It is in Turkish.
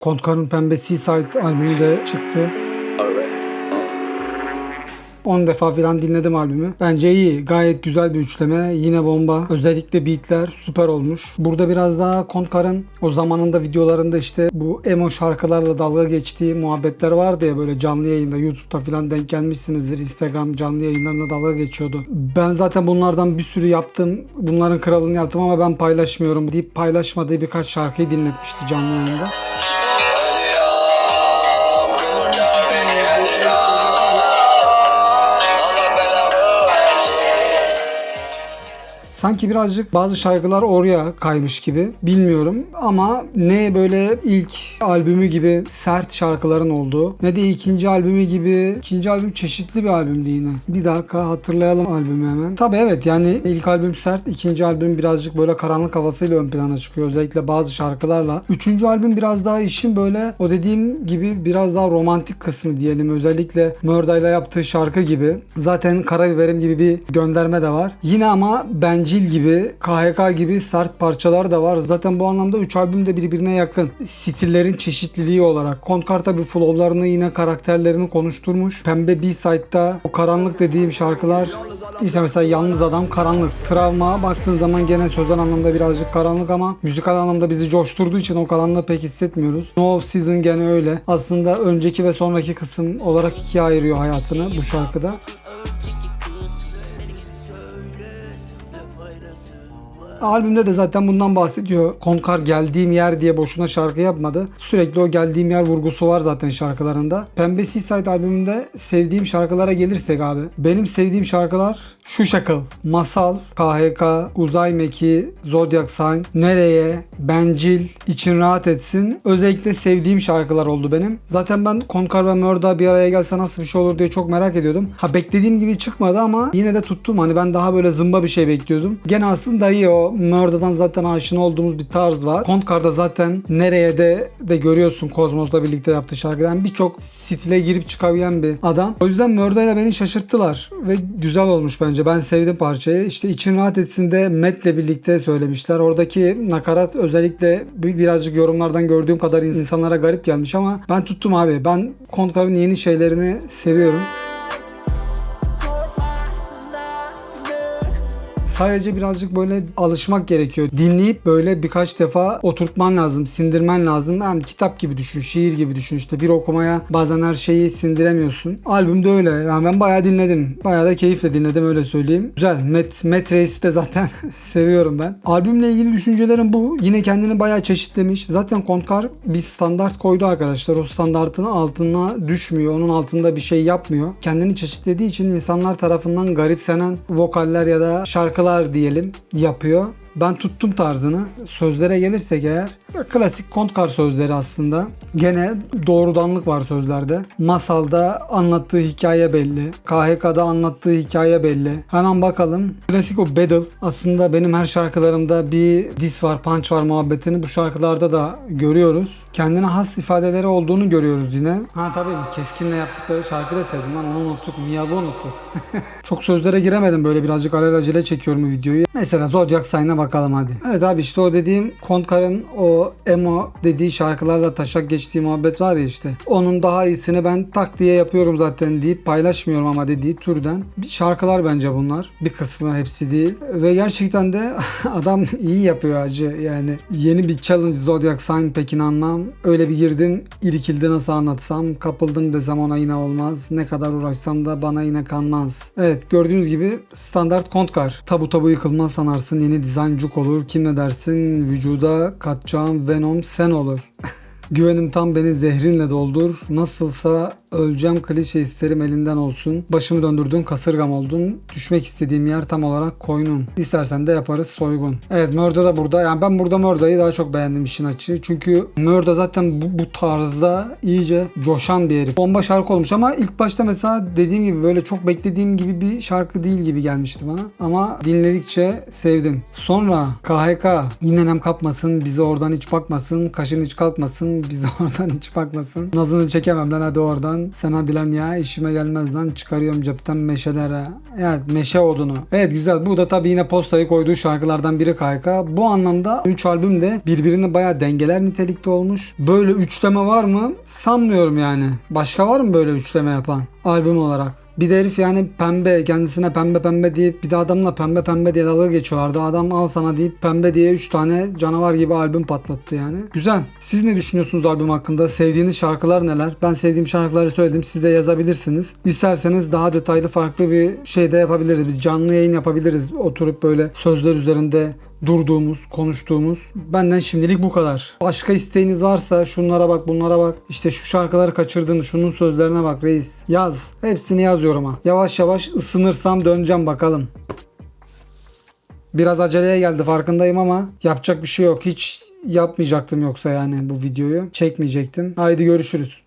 Kontkar'ın Pembe Seaside albümü de çıktı. 10 defa falan dinledim albümü. Bence iyi. Gayet güzel bir üçleme. Yine bomba. Özellikle beatler süper olmuş. Burada biraz daha Kontkar'ın o zamanında videolarında işte bu emo şarkılarla dalga geçtiği muhabbetler vardı ya böyle canlı yayında YouTube'da falan denk gelmişsinizdir. Instagram canlı yayınlarında dalga geçiyordu. Ben zaten bunlardan bir sürü yaptım. Bunların kralını yaptım ama ben paylaşmıyorum deyip paylaşmadığı birkaç şarkıyı dinletmişti canlı yayında. Sanki birazcık bazı şarkılar oraya kaymış gibi. Bilmiyorum ama ne böyle ilk albümü gibi sert şarkıların olduğu ne de ikinci albümü gibi ikinci albüm çeşitli bir albümdü yine. Bir dakika hatırlayalım albümü hemen. Tabi evet yani ilk albüm sert, ikinci albüm birazcık böyle karanlık havasıyla ön plana çıkıyor. Özellikle bazı şarkılarla. Üçüncü albüm biraz daha işin böyle o dediğim gibi biraz daha romantik kısmı diyelim. Özellikle Murda'yla yaptığı şarkı gibi. Zaten Karabiberim gibi bir gönderme de var. Yine ama Bencil gibi, KHK gibi sert parçalar da var. Zaten bu anlamda 3 albüm de birbirine yakın. Stillerin çeşitliliği olarak. Kontkar tabi flowlarını yine karakterlerini konuşturmuş. Pembe B-Side'da o karanlık dediğim şarkılar işte mesela Yalnız Adam karanlık. Travma baktığın zaman gene sözel anlamda birazcık karanlık ama müzikal anlamda bizi coşturduğu için o karanlığı pek hissetmiyoruz. No Off Season gene öyle. Aslında önceki ve sonraki kısım olarak ikiye ayırıyor hayatını bu şarkıda. Albümde de zaten bundan bahsediyor. Konkar geldiğim yer diye boşuna şarkı yapmadı. Sürekli o geldiğim yer vurgusu var zaten şarkılarında. Pembe Seaside albümünde sevdiğim şarkılara gelirsek abi. Benim sevdiğim şarkılar şu şakıl. Masal, KHK, Uzay Meki, Zodiac Sign, Nereye, Bencil, İçin Rahat Etsin. Özellikle sevdiğim şarkılar oldu benim. Zaten ben Konkar ve Mörda bir araya gelse nasıl bir şey olur diye çok merak ediyordum. Ha beklediğim gibi çıkmadı ama yine de tuttum. Hani ben daha böyle zımba bir şey bekliyordum. Gene aslında iyi o. Murda'dan zaten aşina olduğumuz bir tarz var. Kontkar'da zaten nereye de de görüyorsun Kozmos'la birlikte yaptığı şarkıdan birçok stile girip çıkabilen bir adam. O yüzden Murda'yla beni şaşırttılar ve güzel olmuş bence. Ben sevdim parçayı. İşte için rahat etsin de Matt'le birlikte söylemişler. Oradaki nakarat özellikle bir- birazcık yorumlardan gördüğüm kadar insanlara garip gelmiş ama ben tuttum abi. Ben Kontkar'ın yeni şeylerini seviyorum. Sadece birazcık böyle alışmak gerekiyor. Dinleyip böyle birkaç defa oturtman lazım, sindirmen lazım. Yani kitap gibi düşün, şiir gibi düşün. İşte bir okumaya bazen her şeyi sindiremiyorsun. Albüm de öyle. Yani ben bayağı dinledim. Bayağı da keyifle dinledim öyle söyleyeyim. Güzel. Met, Met Reis'i de zaten seviyorum ben. Albümle ilgili düşüncelerim bu. Yine kendini bayağı çeşitlemiş. Zaten Kontkar bir standart koydu arkadaşlar. O standartın altına düşmüyor. Onun altında bir şey yapmıyor. Kendini çeşitlediği için insanlar tarafından garipsenen vokaller ya da şarkılar diyelim yapıyor. Ben tuttum tarzını. Sözlere gelirsek eğer klasik Kontkar sözleri aslında. Gene doğrudanlık var sözlerde. Masalda anlattığı hikaye belli. KHK'da anlattığı hikaye belli. Hemen bakalım. Klasik o battle. Aslında benim her şarkılarımda bir diss var, punch var muhabbetini bu şarkılarda da görüyoruz. Kendine has ifadeleri olduğunu görüyoruz yine. Ha tabii Keskin'le yaptıkları şarkı da sevdim lan onu unuttuk. Miyav'ı unuttuk. Çok sözlere giremedim böyle birazcık alelacele çekiyorum videoyu. Mesela Zodiac Sign'a bakalım hadi. Evet abi işte o dediğim Kontkar'ın o emo dediği şarkılarla taşak geçtiği muhabbet var ya işte. Onun daha iyisini ben tak diye yapıyorum zaten deyip paylaşmıyorum ama dediği türden. Bir şarkılar bence bunlar. Bir kısmı hepsi değil. Ve gerçekten de adam iyi yapıyor acı. Yani yeni bir challenge Zodiac Sign pek inanmam. Öyle bir girdim irkildi nasıl anlatsam. Kapıldım desem ona yine olmaz. Ne kadar uğraşsam da bana yine kanmaz. Evet gördüğünüz gibi standart Kontkar. Tabu tabu yıkılmaz sanarsın. Yeni dizayn cuk olur. Kim ne dersin? Vücuda katacağım Venom sen olur. Güvenim tam beni zehrinle doldur. Nasılsa öleceğim klişe isterim elinden olsun. Başımı döndürdün kasırgam oldun. Düşmek istediğim yer tam olarak koynun. İstersen de yaparız soygun. Evet Murda da burada. Yani ben burada Murda'yı daha çok beğendim işin açığı. Çünkü Murda zaten bu, bu tarzda iyice coşan bir herif. Bomba şarkı olmuş ama ilk başta mesela dediğim gibi böyle çok beklediğim gibi bir şarkı değil gibi gelmişti bana. Ama dinledikçe sevdim. Sonra KHK yine nem kapmasın, bize oradan hiç bakmasın, kaşın hiç kalkmasın. Biz oradan hiç bakmasın. Nazını çekemem lan hadi oradan. Sen hadi lan ya işime gelmez lan. Çıkarıyorum cepten meşelere. Evet meşe odunu. Evet güzel. Bu da tabii yine postayı koyduğu şarkılardan biri Kayka. Bu anlamda 3 albüm de birbirini bayağı dengeler nitelikte olmuş. Böyle üçleme var mı? Sanmıyorum yani. Başka var mı böyle üçleme yapan albüm olarak? Bir de herif yani pembe kendisine pembe pembe deyip bir de adamla pembe pembe diye dalga geçiyorlardı. Adam al sana deyip pembe diye 3 tane canavar gibi albüm patlattı yani. Güzel. Siz ne düşünüyorsunuz albüm hakkında? Sevdiğiniz şarkılar neler? Ben sevdiğim şarkıları söyledim. Siz de yazabilirsiniz. İsterseniz daha detaylı farklı bir şey de yapabiliriz. Biz canlı yayın yapabiliriz. Oturup böyle sözler üzerinde durduğumuz, konuştuğumuz. Benden şimdilik bu kadar. Başka isteğiniz varsa şunlara bak, bunlara bak. İşte şu şarkıları kaçırdın, şunun sözlerine bak reis. Yaz. Hepsini yazıyorum ha. Yavaş yavaş ısınırsam döneceğim bakalım. Biraz aceleye geldi farkındayım ama yapacak bir şey yok. Hiç yapmayacaktım yoksa yani bu videoyu. Çekmeyecektim. Haydi görüşürüz.